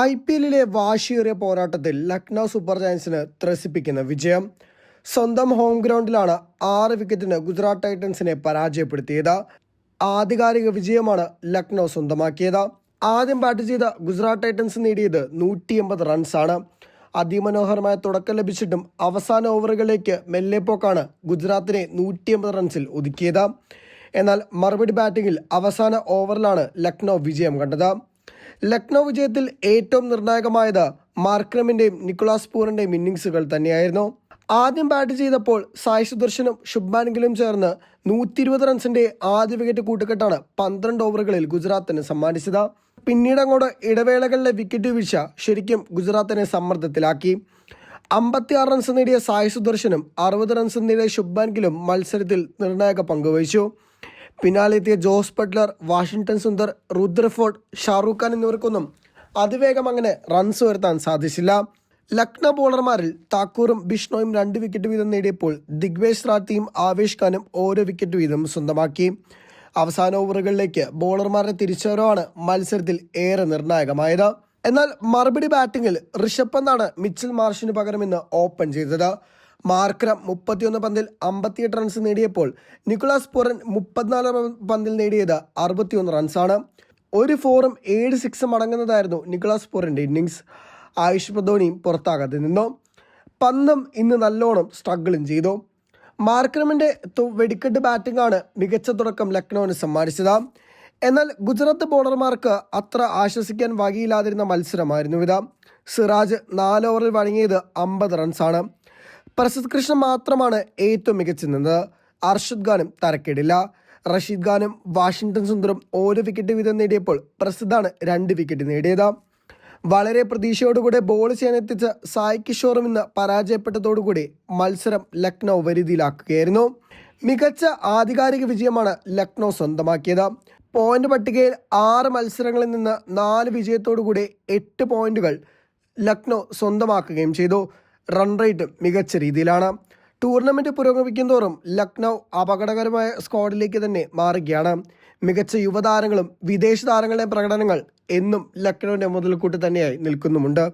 I P എല്ലിലെ വാശിയേറിയ പോരാട്ടത്തിൽ Lucknow super ജയൻസിന് ത്രസിപ്പിക്കുന്ന വിജയം. സ്വന്തം ഹോം ഗ്രൗണ്ടിലാണ് ആറ് വിക്കറ്റിന് ഗുജറാത്ത് ടൈറ്റൻസിനെ പരാജയപ്പെടുത്തിയത്. ആധികാരിക വിജയമാണ് ലക്നൗ സ്വന്തമാക്കിയത്. ആദ്യം ബാറ്റ് ചെയ്ത ഗുജറാത്ത് ടൈറ്റൻസ് നേടിയത് നൂറ്റി എൺപത് റൺസാണ്. അതിമനോഹരമായ തുടക്കം ലഭിച്ചിട്ടും അവസാന ഓവറുകളിലേക്ക് മെല്ലെപ്പോക്കാണ് ഗുജറാത്തിനെ നൂറ്റി എൺപത് റൺസിൽ ഒതുക്കിയത്. എന്നാൽ മറുപടി ബാറ്റിംഗിൽ അവസാന ഓവറിലാണ് ലക്നൗ വിജയം കണ്ടത്. ലക്നൗ വിജയത്തിൽ ഏറ്റവും നിർണായകമായത് മാർക്രമിന്റെയും നിക്കോളാസ് പൂറിന്റെയും ഇന്നിങ്സുകൾ തന്നെയായിരുന്നു. ആദ്യം ബാറ്റ് ചെയ്തപ്പോൾ സായ് സുദർശനും ശുഭ്മാൻ ഗിലും ചേർന്ന് നൂറ്റി ഇരുപത് റൺസിന്റെ ആദ്യ വിക്കറ്റ് കൂട്ടുകെട്ടാണ് പന്ത്രണ്ട് ഓവറുകളിൽ ഗുജറാത്തിന് സമ്മാനിച്ചത്. പിന്നീട് അങ്ങോട്ട് ഇടവേളകളിലെ വിക്കറ്റ് വീഴ്ച ശരിക്കും ഗുജറാത്തിനെ സമ്മർദ്ദത്തിലാക്കി. അമ്പത്തിയാറ് റൺസ് നേടിയ സായ് സുദർശനും അറുപത് റൺസ് നേടിയ ശുഭ്മാൻ ഗിലും മത്സരത്തിൽ നിർണായക പങ്കുവഹിച്ചു പിന്നാലെ എത്തിയ Jos Buttler Washington Sundar Rutherford Shahrukh Khan എന്നിവർക്കൊന്നും അതിവേഗം അങ്ങനെ റൺസ് ഉയർത്താൻ സാധിച്ചില്ല. ലക്ന ബോളർമാരിൽ താക്കൂറും ബിഷ്ണോയും രണ്ട് വിക്കറ്റ് വീതം നേടിയപ്പോൾ ദിഗ്വേഷ് റാത്തിയും ആവേഷ് ഖാനും ഓരോ വിക്കറ്റ് വീതം സ്വന്തമാക്കി. അവസാന ഓവറുകളിലേക്ക് ബോളർമാരുടെ തിരിച്ചുവരവാണ് മത്സരത്തിൽ ഏറെ നിർണായകമായത്. എന്നാൽ മറുപടി ബാറ്റിംഗിൽ ഋഷഭ് പന്താണ് മിച്ചൽ മാർഷിന് പകരമെന്ന് ഓപ്പൺ ചെയ്തത്. മാർക്രം മുപ്പത്തിയൊന്ന് പന്തിൽ അമ്പത്തിയെട്ട് റൺസ് നേടിയപ്പോൾ നിക്കുളാസ് പൊറൻ മുപ്പത്തിനാല് പന്തിൽ നേടിയത് അറുപത്തിയൊന്ന് റൺസാണ് ഒരു ഫോറും ഏഴ് സിക്സും അടങ്ങുന്നതായിരുന്നു നിക്കുളാസ് പൊറിന്റെ ഇന്നിങ്സ് ആയുഷ് പ്രധോണിയും പുറത്താകാതെ നിന്നു. പന്തും ഇന്ന് നല്ലോണം സ്ട്രഗിളും ചെയ്തു. മാർക്രമിന്റെ വെടിക്കെട്ട് ബാറ്റിംഗാണ് മികച്ച തുടക്കം ലക്നൌവിന് സമ്മാനിച്ചത്. എന്നാൽ ഗുജറാത്ത് ബോളർമാർക്ക് അത്ര ആശ്വസിക്കാൻ വകയില്ലാതിരുന്ന മത്സരമായിരുന്നു ഇത്. സിറാജ് നാല് ഓവറിൽ വഴങ്ങിയത് അമ്പത് റൺസാണ് പ്രസിദ്ധ് കൃഷ്ണ മാത്രമാണ് ഏറ്റവും മികച്ചു നിന്നത് അർഷദ് ഖാനും തരക്കേടില്ല. റഷീദ് ഖാനും വാഷിംഗ്ടൺ സുന്ദറും ഓരോ വിക്കറ്റ് വീതം നേടിയപ്പോൾ പ്രസിദ്ധാണ് രണ്ട് വിക്കറ്റ് നേടിയത്. വളരെ പ്രതീക്ഷയോടുകൂടെ ബോൾ ചെയ്യാനെത്തിച്ച സായ് കിഷോറും ഇന്ന് പരാജയപ്പെട്ടതോടുകൂടി മത്സരം ലക്നൗ വരുതിയിലാക്കുകയായിരുന്നു. മികച്ച ആധികാരിക വിജയമാണ് ലക്നൗ സ്വന്തമാക്കിയത്. പോയിന്റ് പട്ടികയിൽ ആറ് മത്സരങ്ങളിൽ നിന്ന് നാല് വിജയത്തോടുകൂടി എട്ട് പോയിന്റുകൾ ലക്നൗ സ്വന്തമാക്കുകയും ചെയ്തു. റൺ റേറ്റ് മികച്ച രീതിയിലാണ്. ടൂർണമെന്റ് പുരോഗമിക്കും തോറും ലക്നൗ അപകടകരമായ സ്ക്വാഡിലേക്ക് തന്നെ മാറുകയാണ്. മികച്ച യുവതാരങ്ങളും വിദേശ താരങ്ങളുടെയും പ്രകടനങ്ങൾ എന്നും ലക്നൌവിന്റെ മുതൽക്കൂട്ട് തന്നെയായി നിൽക്കുന്നുമുണ്ട്.